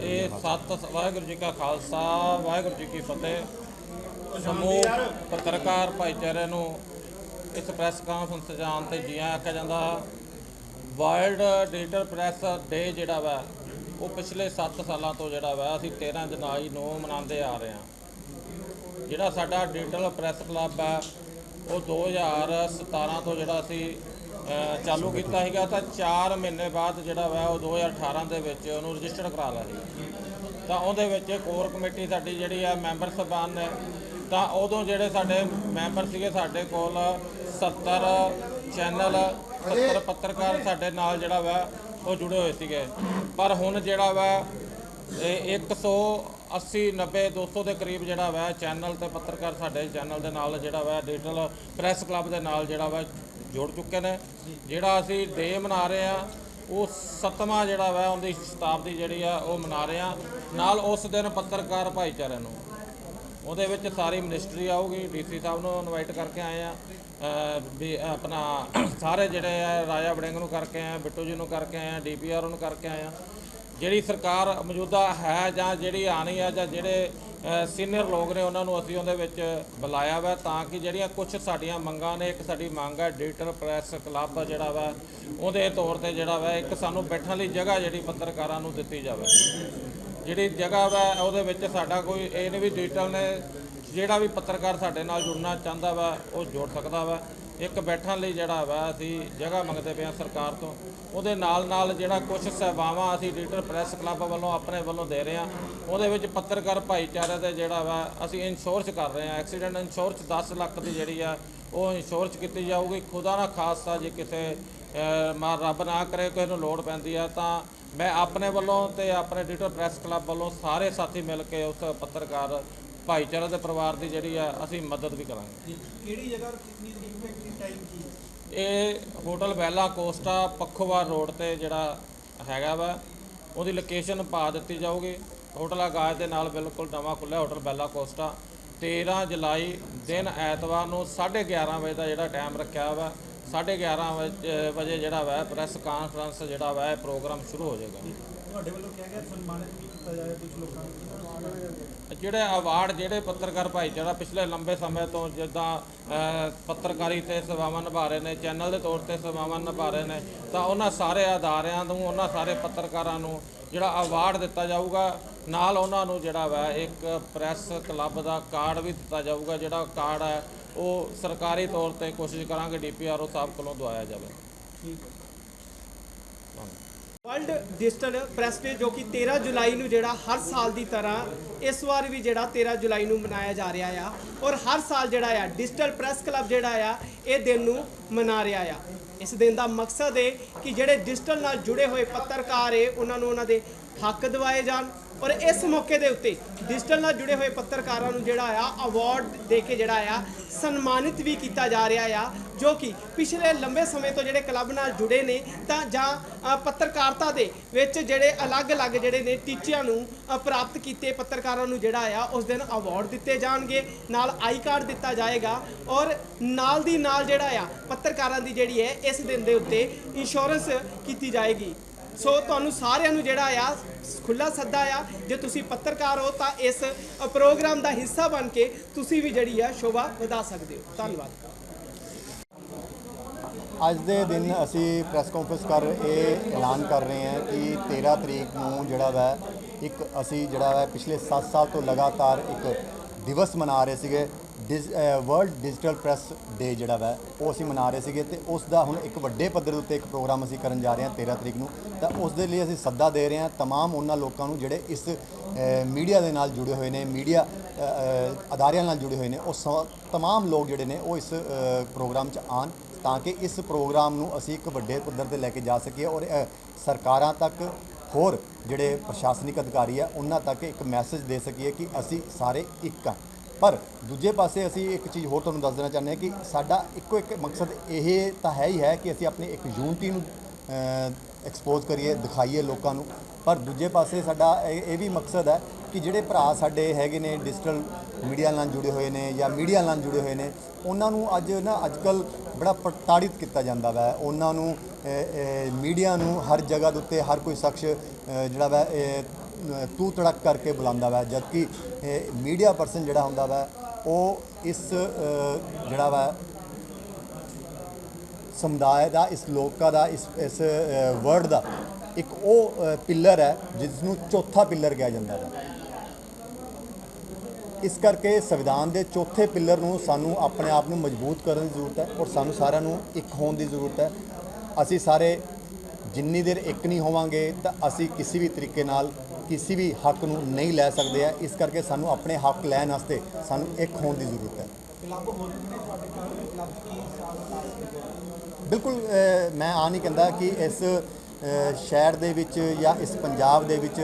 ਇਹ ਸਤ ਵਾਹਿਗੁਰੂ ਜੀ ਕਾ ਖਾਲਸਾ, ਵਾਹਿਗੁਰੂ ਜੀ ਕੀ ਫਤਿਹ। ਸਮੂਹ ਪੱਤਰਕਾਰ ਭਾਈਚਾਰੇ ਨੂੰ ਇਸ ਪ੍ਰੈਸ ਕਾਨਫਰੰਸ ਜਾਣ ਤੇ ਜੀ ਆਖਿਆ ਜਾਂਦਾ ਵਰਲਡ ਡਿਜੀਟਲ ਪ੍ਰੈਸ ਡੇ ਜਿਹੜਾ ਵਾ, ਉਹ ਪਿਛਲੇ 7 ਸਾਲਾਂ ਤੋਂ ਜਿਹੜਾ ਵਾ, ਅਸੀਂ 13 ਜੁਲਾਈ ਨੂੰ ਮਨਾਉਂਦੇ ਆ ਰਹੇ ਹਾਂ। ਜਿਹੜਾ ਸਾਡਾ ਡਿਜੀਟਲ ਪ੍ਰੈਸ ਕਲੱਬ ਹੈ, ਉਹ 2017 ਤੋਂ ਜਿਹੜਾ ਅਸੀਂ ਚਾਲੂ ਕੀਤਾ ਸੀਗਾ ਤਾਂ 4 ਮਹੀਨੇ ਬਾਅਦ ਜਿਹੜਾ ਵਾ ਉਹ 2018 ਦੇ ਵਿੱਚ ਉਹਨੂੰ ਰਜਿਸਟਰ ਕਰਾ ਲਿਆ ਸੀ ਤਾਂ ਉਹਦੇ ਵਿੱਚ ਕੋਰ ਕਮੇਟੀ ਸਾਡੀ ਜਿਹੜੀ ਆ ਮੈਂਬਰ ਸਭਾਨ ਨੇ, ਤਾਂ ਉਦੋਂ ਜਿਹੜੇ ਸਾਡੇ ਮੈਂਬਰ ਸੀਗੇ ਸਾਡੇ ਕੋਲ 70 ਚੈਨਲ 70 ਪੱਤਰਕਾਰ ਸਾਡੇ ਨਾਲ ਜਿਹੜਾ ਵਾ ਉਹ ਜੁੜੇ ਹੋਏ ਸੀਗੇ। ਪਰ ਹੁਣ ਜਿਹੜਾ ਵਾ ਇਹ 180 90 200 ਦੇ ਕਰੀਬ ਜਿਹੜਾ ਵਾ ਚੈਨਲ ਤੇ ਪੱਤਰਕਾਰ ਸਾਡੇ ਚੈਨਲ ਦੇ ਨਾਲ ਜਿਹੜਾ ਵਾ ਡਿਜੀਟਲ ਪ੍ਰੈਸ ਕਲੱਬ ਦੇ ਨਾਲ ਜਿਹੜਾ ਵਾ ਜੁੜ ਚੁੱਕੇ ਨੇ। ਜਿਹੜਾ ਅਸੀਂ ਡੇ ਮਨਾ ਰਹੇ ਆ ਉਹ ਸੱਤਵਾਂ ਜਿਹੜਾ ਵਾ, ਉਹਦੀ ਸ਼ਤਾਬਦੀ ਜਿਹੜੀ ਆ, ਉਹ ਮਨਾ ਰਹੇ ਆ ਨਾਲ ਉਸ ਦਿਨ ਪੱਤਰਕਾਰ ਭਾਈਚਾਰੇ ਨੂੰ, ਉਹਦੇ ਵਿੱਚ ਸਾਰੀ ਮਿਨਿਸਟਰੀ ਆਊਗੀ ਡੀਸੀ ਸਾਹਿਬ ਨੂੰ ਇਨਵਾਈਟ ਕਰਕੇ ਆਏ ਆ ਵੀ ਆਪਣਾ ਸਾਰੇ ਜਿਹੜੇ ਆ, ਰਾਜਾ ਵੜਿੰਗ ਨੂੰ ਕਰਕੇ ਆਏ ਆ ਬਿੱਟੂ ਜੀ ਨੂੰ ਕਰਕੇ ਆਏ ਆ ਡੀਪੀਆਰ ਨੂੰ ਕਰਕੇ ਆਏ ਆ ਜਿਹੜੀ ਸਰਕਾਰ ਮੌਜੂਦਾ ਹੈ ਜਾਂ ਜਿਹੜੀ ਆਣੀ ਆ ਜਾਂ ਜਿਹੜੇ ਸੀਨੀਅਰ ਲੋਕ ਨੇ ਉਹਨਾਂ ਨੂੰ ਅਸੀਂ ਉਹਦੇ ਵਿੱਚ ਬੁਲਾਇਆ ਵਾ ਤਾਂ ਕਿ ਜਿਹੜੀਆਂ ਕੁਝ ਸਾਡੀਆਂ ਮੰਗਾਂ ਨੇ, ਇੱਕ ਸਾਡੀ ਮੰਗ ਹੈ ਡਿਜੀਟਲ ਪ੍ਰੈਸ ਕਲੱਬ ਜਿਹੜਾ ਵਾ, ਉਹਦੇ ਤੌਰ ਤੇ ਜਿਹੜਾ ਵਾ, ਇੱਕ ਸਾਨੂੰ ਬੈਠਣ ਲਈ ਜਗ੍ਹਾ ਜਿਹੜੀ ਪੱਤਰਕਾਰਾਂ ਨੂੰ ਦਿੱਤੀ ਜਾਵੇ। ਜਿਹੜੀ ਜਗ੍ਹਾ ਵਾ, ਉਹਦੇ ਵਿੱਚ ਸਾਡਾ ਕੋਈ ਇਹ ਨਹੀਂ ਵੀ ਡਿਜੀਟਲ ਨੇ, ਜਿਹੜਾ ਵੀ ਪੱਤਰਕਾਰ ਸਾਡੇ ਨਾਲ ਜੁੜਨਾ ਚਾਹੁੰਦਾ ਵਾ, ਉਹ ਜੁੜ ਸਕਦਾ ਵਾ। ਇੱਕ ਬੈਠਣ ਲਈ ਜਿਹੜਾ ਵਾ ਅਸੀਂ ਜਗ੍ਹਾ ਮੰਗਦੇ ਪਏ ਹਾਂ ਸਰਕਾਰ ਤੋਂ। ਉਹਦੇ ਨਾਲ ਨਾਲ ਜਿਹੜਾ ਕੁਝ ਸੇਵਾਵਾਂ ਅਸੀਂ ਡਿਜੀਟਲ ਪ੍ਰੈਸ ਕਲੱਬ ਵੱਲੋਂ ਆਪਣੇ ਵੱਲੋਂ ਦੇ ਰਹੇ ਹਾਂ। ਉਹਦੇ ਵਿੱਚ ਪੱਤਰਕਾਰ ਭਾਈਚਾਰੇ ਦਾ ਜਿਹੜਾ ਵਾ ਅਸੀਂ ਇੰਸ਼ੋਰੈਂਸ ਕਰ ਰਹੇ ਹਾਂ। ਐਕਸੀਡੈਂਟ ਇੰਸ਼ੋਰੈਂਸ 10 ਲੱਖ ਦੀ ਜਿਹੜੀ ਆ ਉਹ ਇੰਸ਼ੋਰੈਂਸ ਕੀਤੀ ਜਾਊਗੀ। ਖੁਦਾ ਨਾ ਖਾਸਾ ਜੇ ਕਿਸੇ ਅਹ, ਰੱਬ ਨਾ ਕਰੇ ਕਿਸੇ ਨੂੰ ਲੋੜ ਪੈਂਦੀ ਆ ਤਾਂ ਮੈਂ ਆਪਣੇ ਵੱਲੋਂ ਤੇ ਆਪਣੇ ਡਿਜੀਟਲ ਪ੍ਰੈਸ ਕਲੱਬ ਵੱਲੋਂ ਸਾਰੇ ਸਾਥੀ ਮਿਲ ਕੇ ਉਸ ਪੱਤਰਕਾਰ ਭਾਈਚਾਰੇ ਦੇ ਪਰਿਵਾਰ ਦੀ ਜਿਹੜੀ ਆ ਅਸੀਂ ਮਦਦ ਵੀ ਕਰਾਂਗੇ। ਕਿਹੜੀ ਜਗ੍ਹਾ ਕਿੰਨੀ ਤਰੀਕ ਇਹ hotel Bella Costa Pakhowal road ਤੇ ਜਿਹੜਾ ਹੈਗਾ ਵਾ, ਉਹਦੀ ਲੋਕੇਸ਼ਨ ਪਾ ਦਿੱਤੀ ਜਾਊਗੀ। ਹੋਟਲ ਆਗਾਜ਼ ਦੇ ਨਾਲ ਬਿਲਕੁਲ ਨਵਾਂ ਖੁੱਲ੍ਹਾ ਹੋਟਲ ਬੈਲਾ ਕੋਸਟਾ। 13 ਜੁਲਾਈ ਦਿਨ ਐਤਵਾਰ ਨੂੰ 11:30 ਵਜੇ ਦਾ ਜਿਹੜਾ ਟਾਈਮ ਰੱਖਿਆ ਵਾ 11:30 ਵਜੇ ਵਜੇ ਜਿਹੜਾ ਵਾ ਪ੍ਰੈਸ ਕਾਨਫਰੰਸ ਜਿਹੜਾ ਵਾ, ਇਹ ਪ੍ਰੋਗਰਾਮ ਸ਼ੁਰੂ ਹੋ ਜਾਏਗਾ। ਤੁਹਾਡੇ ਵੱਲੋਂ ਕਿਹਾ ਗਿਆ ਸਨਮਾਨਿਤ ਵੀ ਕੀਤਾ ਜਾਏ ਕੁਝ ਲੋਕਾਂ ਨੂੰ? ਜਿਹੜੇ ਅਵਾਰਡ ਜਿਹੜੇ ਪੱਤਰਕਾਰ ਭਾਈਚਾਰਾ ਪਿਛਲੇ ਲੰਬੇ ਸਮੇਂ ਤੋਂ ਜਿੱਦਾਂ ਪੱਤਰਕਾਰੀ ਤੇ ਸੇਵਾਵਾਂ ਨਿਭਾ ਰਹੇ ਨੇ ਚੈਨਲ ਦੇ ਤੌਰ ਤੇ ਸੇਵਾਵਾਂ ਨਿਭਾ ਰਹੇ ਨੇ ਤਾਂ ਉਹਨਾਂ ਸਾਰੇ ਅਦਾਰਿਆਂ ਨੂੰ ਉਹਨਾਂ ਸਾਰੇ ਪੱਤਰਕਾਰਾਂ ਨੂੰ ਜਿਹੜਾ ਅਵਾਰਡ ਦਿੱਤਾ ਜਾਊਗਾ ਨਾਲ ਉਹਨਾਂ ਨੂੰ ਜਿਹੜਾ ਵਾ ਇੱਕ ਪ੍ਰੈਸ ਕਲੱਬ ਦਾ ਕਾਰਡ ਵੀ ਦਿੱਤਾ ਜਾਊਗਾ ਜਿਹੜਾ ਕਾਰਡ ਹੈ ਉਹ ਸਰਕਾਰੀ ਤੌਰ ਤੇ ਕੋਸ਼ਿਸ਼ ਕਰਾਂਗੇ ਡੀਪੀਆਰਓ ਸਾਹਿਬ ਕੋਲੋਂ ਦਵਾਇਆ ਜਾਵੇ। ਠੀਕ ਹੈ। ਵਰਲਡ ਡਿਜੀਟਲ ਪ੍ਰੈਸ ਡੇ ਜੋ ਕਿ 13 ਜੁਲਾਈ ਨੂੰ ਜਿਹੜਾ ਹਰ ਸਾਲ ਦੀ ਤਰ੍ਹਾਂ ਇਸ ਵਾਰ ਵੀ ਜਿਹੜਾ 13 ਜੁਲਾਈ ਨੂੰ ਮਨਾਇਆ ਜਾ ਰਿਹਾ ਆ ਔਰ ਹਰ ਸਾਲ ਜਿਹੜਾ ਆ ਡਿਜੀਟਲ ਪ੍ਰੈਸ ਕਲੱਬ ਜਿਹੜਾ ਆ ਇਹ ਦਿਨ ਨੂੰ ਮਨਾ ਰਿਹਾ ਆ। ਇਸ ਦਿਨ ਦਾ ਮਕਸਦ ਹੈ ਕਿ ਜਿਹੜੇ ਡਿਜੀਟਲ ਨਾਲ ਜੁੜੇ ਹੋਏ ਪੱਤਰਕਾਰ ਏ ਉਹਨਾਂ ਨੂੰ ਉਹਨਾਂ ਦੇ ਹੱਕ ਦਿਵਾਏ ਜਾਣ। ਔਰ ਇਸ ਮੌਕੇ ਦੇ ਉੱਤੇ ਡਿਜੀਟਲ ਨਾਲ ਜੁੜੇ ਹੋਏ ਪੱਤਰਕਾਰਾਂ ਨੂੰ ਜਿਹੜਾ ਆ ਅਵਾਰਡ ਦੇ ਕੇ ਜਿਹੜਾ ਆ, ਸਨਮਾਨਿਤ ਵੀ ਕੀਤਾ ਜਾ ਰਿਹਾ ਆ, ਜੋ ਕਿ ਪਿਛਲੇ ਲੰਬੇ ਸਮੇਂ ਤੋਂ ਜਿਹੜੇ ਕਲੱਬ ਨਾਲ ਜੁੜੇ ਨੇ, ਤਾਂ ਜਾਂ ਪੱਤਰਕਾਰਤਾ ਦੇ ਵਿੱਚ ਜਿਹੜੇ ਅਲੱਗ-ਅਲੱਗ ਜਿਹੜੇ ਨੇ ਟੀਚਿਆਂ ਨੂੰ ਪ੍ਰਾਪਤ ਕੀਤੇ ਪੱਤਰਕਾਰਾਂ ਨੂੰ ਜਿਹੜਾ ਆ, ਉਸ ਦਿਨ ਅਵਾਰਡ ਦਿੱਤੇ ਜਾਣਗੇ। ਨਾਲ ਆਈ ਕਾਰਡ ਦਿੱਤਾ ਜਾਏਗਾ। ਔਰ ਨਾਲ ਦੀ ਨਾਲ ਜਿਹੜਾ ਆ, ਪੱਤਰਕਾਰਾਂ ਦੀ ਜਿਹੜੀ ਹੈ, ਇਸ ਦਿਨ ਦੇ ਉੱਤੇ ਇੰਸ਼ੋਰੈਂਸ ਕੀਤੀ ਜਾਏਗੀ। ਸੋ ਤੁਹਾਨੂੰ ਸਾਰਿਆਂ ਨੂੰ ਜਿਹੜਾ ਆ ਖੁੱਲਾ ਸੱਦਾ ਆ, ਜੇ ਤੁਸੀਂ ਪੱਤਰਕਾਰ ਹੋ ਤਾਂ ਇਸ ਪ੍ਰੋਗਰਾਮ ਦਾ ਹਿੱਸਾ ਬਣ ਕੇ ਤੁਸੀਂ ਵੀ ਜਿਹੜੀ ਆ ਸ਼ੋਭਾ ਵਧਾ ਸਕਦੇ ਹੋ। ਧੰਨਵਾਦ। ਅੱਜ ਦੇ ਦਿਨ ਅਸੀਂ ਪ੍ਰੈਸ ਕਾਨਫਰੰਸ ਕਰ ਇਹ ਐਲਾਨ ਕਰ ਰਹੇ ਹਾਂ ਕਿ 13 ਤਰੀਕ ਨੂੰ ਜਿਹੜਾ ਵਾ, ਇੱਕ ਅਸੀਂ ਜਿਹੜਾ ਵਾ ਪਿਛਲੇ 7 ਸਾਲ ਤੋਂ ਲਗਾਤਾਰ ਇੱਕ ਦਿਵਸ ਮਨਾ ਰਹੇ ਸੀਗੇ। ਵਰਲਡ ਡਿਜੀਟਲ ਪ੍ਰੈਸ ਡੇ ਜਿਹੜਾ ਵਾ ਉਹ ਅਸੀਂ ਮਨਾ ਰਹੇ ਸੀਗੇ ਤੇ ਉਸ ਦਾ ਹੁਣ ਇੱਕ ਵੱਡੇ ਪੱਧਰ ਉੱਤੇ ਇੱਕ ਪ੍ਰੋਗਰਾਮ ਅਸੀਂ ਕਰਨ ਜਾ ਰਹੇ ਹਾਂ 13 ਤਰੀਕ ਨੂੰ ਤਾਂ ਉਸ ਦੇ ਲਈ ਅਸੀਂ ਸੱਦਾ ਦੇ ਰਹੇ ਹਾਂ तमाम ਉਹਨਾਂ ਲੋਕਾਂ ਨੂੰ ਜਿਹੜੇ ਇਸ ਮੀਡੀਆ ਦੇ ਨਾਲ ਜੁੜੇ ਹੋਏ ਨੇ ਮੀਡੀਆ ਅਦਾਰਿਆਂ ਨਾਲ ਜੁੜੇ ਹੋਏ ਨੇ ਉਹ ਸ- तमाम ਲੋਕ ਜਿਹੜੇ ਨੇ ਉਹ ਇਸ ਅ, ਪ੍ਰੋਗਰਾਮ 'ਚ ਆਣ ਤਾਂ ਕਿ ਇਸ ਪ੍ਰੋਗਰਾਮ ਨੂੰ ਅਸੀਂ ਇੱਕ ਵੱਡੇ ਪੱਧਰ ਤੇ ਲੈ ਕੇ ਜਾ ਸਕੀਏ ਔਰ ਅ, ਸਰਕਾਰਾਂ ਤੱਕ ਹੋਰ ਜਿਹੜੇ ਪ੍ਰਸ਼ਾਸਨਿਕ ਅਧਿਕਾਰੀ ਆ ਉਹਨਾਂ ਤੱਕ ਇੱਕ ਮੈਸੇਜ ਦੇ ਸਕੀਏ ਕਿ ਅਸੀਂ ਸਾਰੇ ਇੱਕ ਆ ਪਰ ਦੂਜੇ ਪਾਸੇ ਅਸੀਂ ਇੱਕ ਚੀਜ਼ ਹੋਰ ਤੁਹਾਨੂੰ ਦੱਸ ਦੇਣਾ ਚਾਹੁੰਦੇ ਹਾਂ ਕਿ ਸਾਡਾ ਇੱਕੋ ਇੱਕ ਮਕਸਦ ਇਹ ਤਾਂ ਹੈ ਹੀ ਹੈ ਕਿ ਅਸੀਂ ਆਪਣੀ ਇੱਕ ਯੂਨਿਟੀ ਨੂੰ ਐਕਸਪੋਜ਼ ਕਰੀਏ, ਦਿਖਾਈਏ ਲੋਕਾਂ ਨੂੰ। ਪਰ ਦੂਜੇ ਪਾਸੇ ਸਾਡਾ ਇਹ ਇਹ ਵੀ ਮਕਸਦ ਹੈ ਕਿ ਜਿਹੜੇ ਭਰਾ ਸਾਡੇ ਹੈਗੇ ਨੇ ਡਿਜੀਟਲ ਮੀਡੀਆ ਨਾਲ ਜੁੜੇ ਹੋਏ ਨੇ ਜਾਂ ਮੀਡੀਆ ਨਾਲ ਜੁੜੇ ਹੋਏ ਨੇ, ਉਹਨਾਂ ਨੂੰ ਅੱਜ ਨਾ ਅੱਜਕੱਲ ਬੜਾ ਪ੍ਰਤਾੜਿਤ ਕੀਤਾ ਜਾਂਦਾ ਵਾ। ਉਹਨਾਂ ਨੂੰ ਮੀਡੀਆ ਨੂੰ ਹਰ ਜਗ੍ਹਾ ਦੇ ਉੱਤੇ ਹਰ ਕੋਈ ਸ਼ਖਸ ਜਿਹੜਾ ਵਾ ਤੂ ਤੜਕ ਕਰਕੇ ਬੁਲਾਉਂਦਾ ਵਾ, ਜਦਕਿ ਮੀਡੀਆ ਪਰਸਨ ਜਿਹੜਾ ਹੁੰਦਾ ਵਾ, ਉਹ ਇਸ ਜਿਹੜਾ ਵਾ, ਸਮੁਦਾਇ ਦਾ, ਇਸ ਲੋਕਾਂ ਦਾ, ਇਸ ਇਸ ਵਰਡ ਦਾ, ਇੱਕ ਉਹ ਪਿੱਲਰ ਹੈ ਜਿਸ ਨੂੰ ਚੌਥਾ ਪਿੱਲਰ ਕਿਹਾ ਜਾਂਦਾ ਹੈ ਇਸ ਕਰਕੇ ਸੰਵਿਧਾਨ ਦੇ ਚੌਥੇ ਪਿੱਲਰ ਨੂੰ ਸਾਨੂੰ ਆਪਣੇ ਆਪ ਨੂੰ ਮਜ਼ਬੂਤ ਕਰਨ ਦੀ ਜ਼ਰੂਰਤ ਹੈ ਔਰ ਸਾਨੂੰ ਸਾਰਿਆਂ ਨੂੰ ਇੱਕ ਹੋਣ ਦੀ ਜ਼ਰੂਰਤ ਹੈ। ਅਸੀਂ ਸਾਰੇ ਜਿੰਨੀ ਦੇਰ ਇੱਕ ਨਹੀਂ ਹੋਵਾਂਗੇ ਤਾਂ ਅਸੀਂ ਕਿਸੇ ਵੀ ਤਰੀਕੇ ਨਾਲ ਕਿਸੇ ਵੀ ਹੱਕ ਨੂੰ ਨਹੀਂ ਲੈ ਸਕਦੇ ਆ, ਇਸ ਕਰਕੇ ਸਾਨੂੰ ਆਪਣੇ ਹੱਕ ਲੈਣ ਵਾਸਤੇ ਸਾਨੂੰ ਇੱਕ ਹੋਣ ਦੀ ਜ਼ਰੂਰਤ ਹੈ। ਬਿਲਕੁਲ ਮੈਂ ਆ ਨਹੀਂ ਕਹਿੰਦਾ ਕਿ ਇਸ ਸ਼ਹਿਰ ਦੇ ਵਿੱਚ ਜਾਂ ਇਸ ਪੰਜਾਬ ਦੇ ਵਿੱਚ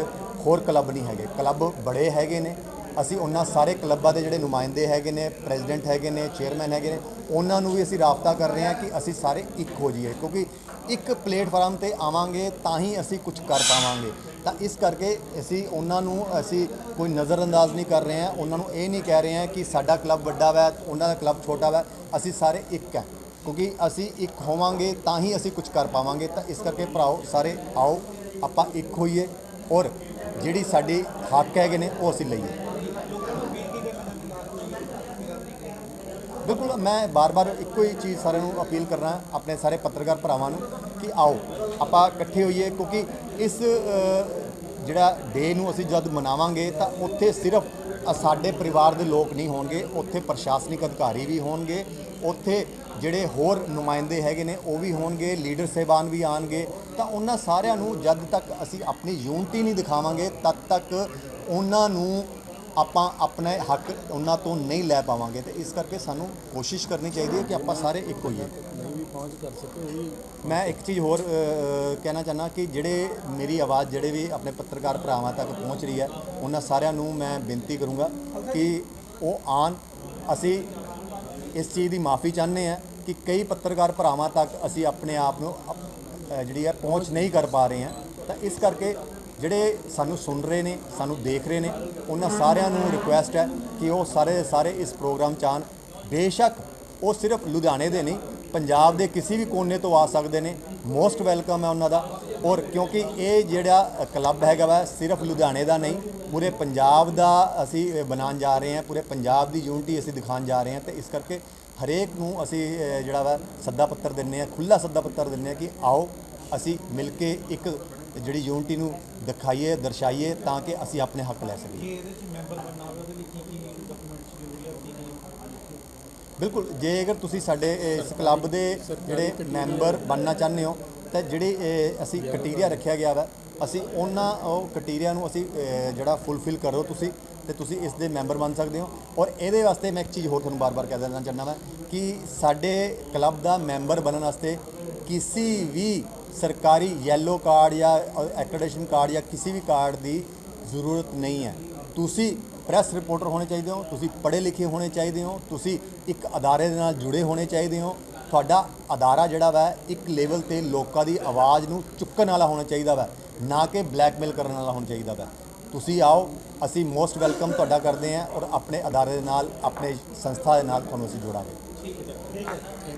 ਹੋਰ ਕਲੱਬ ਨਹੀਂ ਹੈਗੇ। ਕਲੱਬ ਬੜੇ ਹੈਗੇ ਨੇ। ਅਸੀਂ ਉਹਨਾਂ ਸਾਰੇ ਕਲੱਬਾਂ ਦੇ ਜਿਹੜੇ ਨੁਮਾਇੰਦੇ ਹੈਗੇ ਨੇ, ਪ੍ਰੈਜ਼ੀਡੈਂਟ ਹੈਗੇ ਨੇ, ਚੇਅਰਮੈਨ ਹੈਗੇ ਨੇ, ਉਹਨਾਂ ਨੂੰ ਵੀ ਅਸੀਂ ਰਾਬਤਾ ਕਰ ਰਹੇ ਹਾਂ ਕਿ ਅਸੀਂ ਸਾਰੇ ਇੱਕ ਹੋ। ਜਾਈਏ ਕਿਉਂਕਿ ਇੱਕ ਪਲੇਟਫਾਰਮ ਤੇ ਆਵਾਂਗੇ ਤਾਂ ਹੀ ਅਸੀਂ ਕੁਝ ਕਰ ਪਾਵਾਂਗੇ। ਤਾਂ ਇਸ ਕਰਕੇ ਅਸੀਂ ਉਹਨਾਂ ਨੂੰ, ਅਸੀਂ ਕੋਈ ਨਜ਼ਰਅੰਦਾਜ਼ ਨਹੀਂ ਕਰ ਰਹੇ ਹਾਂ। ਉਹਨਾਂ ਨੂੰ ਇਹ ਨਹੀਂ ਕਹਿ ਰਹੇ ਹਾਂ ਕਿ ਸਾਡਾ ਕਲੱਬ ਵੱਡਾ ਵੈ, ਉਹਨਾਂ ਦਾ ਕਲੱਬ ਛੋਟਾ ਵਾ। ਅਸੀਂ ਸਾਰੇ ਇੱਕ ਹੈ। ਕਿਉਂਕਿ ਅਸੀਂ ਇੱਕ ਹੋਵਾਂਗੇ ਤਾਂ ਹੀ ਅਸੀਂ ਕੁਝ ਕਰ ਪਾਵਾਂਗੇ। ਤਾਂ ਇਸ ਕਰਕੇ ਭਰਾਓ, ਸਾਰੇ ਆਓ, ਆਪਾਂ ਇੱਕ ਹੋਈਏ। ਔਰ ਜਿਹੜੀ ਸਾਡੀ ਹੱਕ ਹੈਗੇ ਨੇ, ਉਹ ਅਸੀਂ ਲਈਏ। ਬਿਲਕੁਲ, ਮੈਂ ਬਾਰ-ਬਾਰ ਇੱਕੋ ਹੀ ਚੀਜ਼ ਸਾਰਿਆਂ ਨੂੰ ਅਪੀਲ ਕਰਨਾ ਆਪਣੇ ਸਾਰੇ ਪੱਤਰਕਾਰ ਭਰਾਵਾਂ ਨੂੰ ਕਿ ਆਓ, ਆਪਾਂ ਇਕੱਠੇ ਹੋਈਏ, ਕਿਉਂਕਿ ਇਸ ਜਿਹੜਾ ਡੇ ਨੂੰ ਅਸੀਂ ਜਦ ਮਨਾਵਾਂਗੇ, ਤਾਂ ਉੱਥੇ ਸਿਰਫ ਸਾਡੇ ਪਰਿਵਾਰ ਦੇ ਲੋਕ ਨਹੀਂ ਹੋਣਗੇ, ਉੱਥੇ ਪ੍ਰਸ਼ਾਸਨਿਕ ਅਧਿਕਾਰੀ ਵੀ ਹੋਣਗੇ, ਉੱਥੇ ਜਿਹੜੇ ਹੋਰ ਨੁਮਾਇੰਦੇ ਹੈਗੇ ਨੇ, ਉਹ ਵੀ ਹੋਣਗੇ, ਲੀਡਰ ਸਹਿਬਾਨ ਵੀ ਆਣਗੇ, ਤਾਂ ਉਹਨਾਂ ਸਾਰਿਆਂ ਨੂੰ ਜਦ ਤੱਕ ਅਸੀਂ ਆਪਣੀ ਯੂਨਿਟੀ ਨਹੀਂ ਦਿਖਾਵਾਂਗੇ, ਤਦ ਤੱਕ ਉਹਨਾਂ ਨੂੰ ਆਪਾਂ ਆਪਣੇ ਹੱਕ ਉਹਨਾਂ ਤੋਂ ਨਹੀਂ ਲੈ ਪਾਵਾਂਗੇ ਤੇ ਇਸ ਕਰਕੇ ਸਾਨੂੰ ਕੋਸ਼ਿਸ਼ ਕਰਨੀ ਚਾਹੀਦੀ ਹੈ ਕਿ ਆਪਾਂ ਸਾਰੇ ਇੱਕ ਹੋਈਏ। ਮੈਂ ਇੱਕ ਚੀਜ਼ ਹੋਰ ਕਹਿਣਾ ਚਾਹਨਾ ਕਿ ਜਿਹੜੇ ਮੇਰੀ ਆਵਾਜ਼ ਜਿਹੜੇ ਵੀ ਆਪਣੇ ਪੱਤਰਕਾਰ ਭਰਾਵਾਂ ਤੱਕ ਪਹੁੰਚ ਰਹੀ ਹੈ ਉਹਨਾਂ ਸਾਰਿਆਂ ਨੂੰ ਮੈਂ ਬੇਨਤੀ ਕਰੂੰਗਾ ਕਿ ਉਹ ਆਣ ਅਸੀਂ ਇਸ ਚੀਜ਼ ਦੀ ਮਾਫੀ ਚਾਹੁੰਦੇ ਹਾਂ ਕਿ ਕਈ ਪੱਤਰਕਾਰ ਭਰਾਵਾਂ ਤੱਕ ਅਸੀਂ ਆਪਣੇ ਆਪ ਨੂੰ ਜਿਹੜੀ ਹੈ ਪਹੁੰਚ ਨਹੀਂ ਕਰ ਪਾ ਰਹੇ ਹਾਂ। ਤਾਂ ਇਸ ਕਰਕੇ ਜਿਹੜੇ ਸਾਨੂੰ ਸੁਣ ਰਹੇ ਨੇ, ਸਾਨੂੰ ਦੇਖ ਰਹੇ ਨੇ, ਉਹਨਾਂ ਸਾਰਿਆਂ ਨੂੰ ਰਿਕੁਐਸਟ ਹੈ ਕਿ ਉਹ ਸਾਰੇ ਸਾਰੇ ਇਸ ਪ੍ਰੋਗਰਾਮ 'ਚ ਆਉਣ। ਬੇਸ਼ੱਕ ਉਹ ਸਿਰਫ ਲੁਧਿਆਣੇ ਦੇ ਨਹੀਂ, ਪੰਜਾਬ ਦੇ ਕਿਸੇ ਵੀ ਕੋਨੇ ਤੋਂ ਆ ਸਕਦੇ ਨੇ। ਮੋਸਟ ਵੈਲਕਮ ਹੈ ਉਹਨਾਂ ਦਾ। ਔਰ ਕਿਉਂਕਿ ਇਹ ਜਿਹੜਾ ਕਲੱਬ ਹੈਗਾ ਵਾ, ਸਿਰਫ ਲੁਧਿਆਣੇ ਦਾ ਨਹੀਂ, ਪੂਰੇ ਪੰਜਾਬ ਦਾ ਅਸੀਂ ਬਣਾਉਣ ਜਾ ਰਹੇ ਹਾਂ, ਪੂਰੇ ਪੰਜਾਬ ਦੀ ਯੂਨਿਟੀ ਅਸੀਂ ਦਿਖਾਉਣ ਜਾ ਰਹੇ ਹਾਂ। ਤੇ ਇਸ ਕਰਕੇ ਹਰੇਕ ਨੂੰ ਅਸੀਂ ਜਿਹੜਾ ਵਾ, ਸੱਦਾ ਪੱਤਰ ਦਿੰਨੇ ਆ ਖੁੱਲਾ ਸੱਦਾ ਪੱਤਰ ਦਿੰਨੇ ਆ ਕਿ ਆਓ, ਅਸੀਂ ਮਿਲ ਕੇ ਇੱਕ ਜਿਹੜੀ ਯੂਨਿਟੀ ਨੂੰ ਦਿਖਾਈਏ ਦਰਸਾਈਏ ਤਾਂ ਕਿ ਅਸੀਂ ਆਪਣੇ ਹੱਕ ਲੈ ਸਕੀਏ। ਬਿਲਕੁਲ ਜੇ ਅਗਰ ਤੁਸੀਂ ਸਾਡੇ ਇਸ ਕਲੱਬ ਦੇ ਜਿਹੜੇ ਮੈਂਬਰ ਬਣਨਾ ਚਾਹੁੰਦੇ ਹੋ ਤਾਂ ਜਿਹੜੇ ਅਸੀਂ ਕ੍ਰਾਈਟੇਰੀਆ ਰੱਖਿਆ ਗਿਆ ਵਾ ਅਸੀਂ ਉਹਨਾਂ ਉਹ ਕ੍ਰਾਈਟੇਰੀਆ ਨੂੰ ਅਸੀਂ ਜਿਹੜਾ ਫੁੱਲਫਿਲ ਕਰੋ ਤੁਸੀਂ ਤੇ ਤੁਸੀਂ ਇਸ ਦੇ ਮੈਂਬਰ ਬਣ ਸਕਦੇ ਹੋ। ਔਰ ਇਹਦੇ ਵਾਸਤੇ ਮੈਂ ਇੱਕ ਚੀਜ਼ ਹੋਰ ਤੁਹਾਨੂੰ ਬਾਰ-ਬਾਰ ਕਹਿ ਦੇਣਾ ਚਾਹੁੰਦਾ ਮੈਂ ਕਿ ਸਾਡੇ ਕਲੱਬ ਦਾ ਮੈਂਬਰ ਬਣਨ ਵਾਸਤੇ ਕਿਸੇ ਵੀ ਸਰਕਾਰੀ ਯੈਲੋ ਕਾਰਡ ਜਾਂ ਐਕ੍ਰੈਡਿਟੇਸ਼ਨ ਕਾਰਡ ਜਾਂ ਕਿਸੇ ਵੀ ਕਾਰਡ ਦੀ ਜ਼ਰੂਰਤ ਨਹੀਂ ਹੈ। ਤੁਸੀਂ ਪ੍ਰੈਸ ਰਿਪੋਰਟਰ ਹੋਣੇ ਚਾਹੀਦੇ ਹੋ, ਤੁਸੀਂ ਪੜ੍ਹੇ ਲਿਖੇ ਹੋਣੇ ਚਾਹੀਦੇ ਹੋ, ਤੁਸੀਂ ਇੱਕ ਅਦਾਰੇ ਦੇ ਨਾਲ ਜੁੜੇ ਹੋਣੇ ਚਾਹੀਦੇ ਹੋ। ਤੁਹਾਡਾ ਅਦਾਰਾ ਜਿਹੜਾ ਵਾ, ਇੱਕ ਲੈਵਲ ਤੇ ਲੋਕਾਂ ਦੀ ਆਵਾਜ਼ ਨੂੰ ਚੁੱਕਣ ਵਾਲਾ ਹੋਣਾ ਚਾਹੀਦਾ ਵਾ, ਨਾ ਕਿ ਬਲੈਕਮੇਲ ਕਰਨ ਵਾਲਾ ਹੋਣਾ ਚਾਹੀਦਾ ਵਾ। ਤੁਸੀਂ ਆਓ, ਅਸੀਂ ਮੋਸਟ ਵੈਲਕਮ ਤੁਹਾਡਾ ਕਰਦੇ ਹਾਂ ਔਰ ਆਪਣੇ ਅਦਾਰੇ ਦੇ ਨਾਲ, ਆਪਣੇ ਸੰਸਥਾ ਦੇ ਨਾਲ ਤੁਹਾਨੂੰ ਅਸੀਂ ਜੋੜਾਂਗੇ।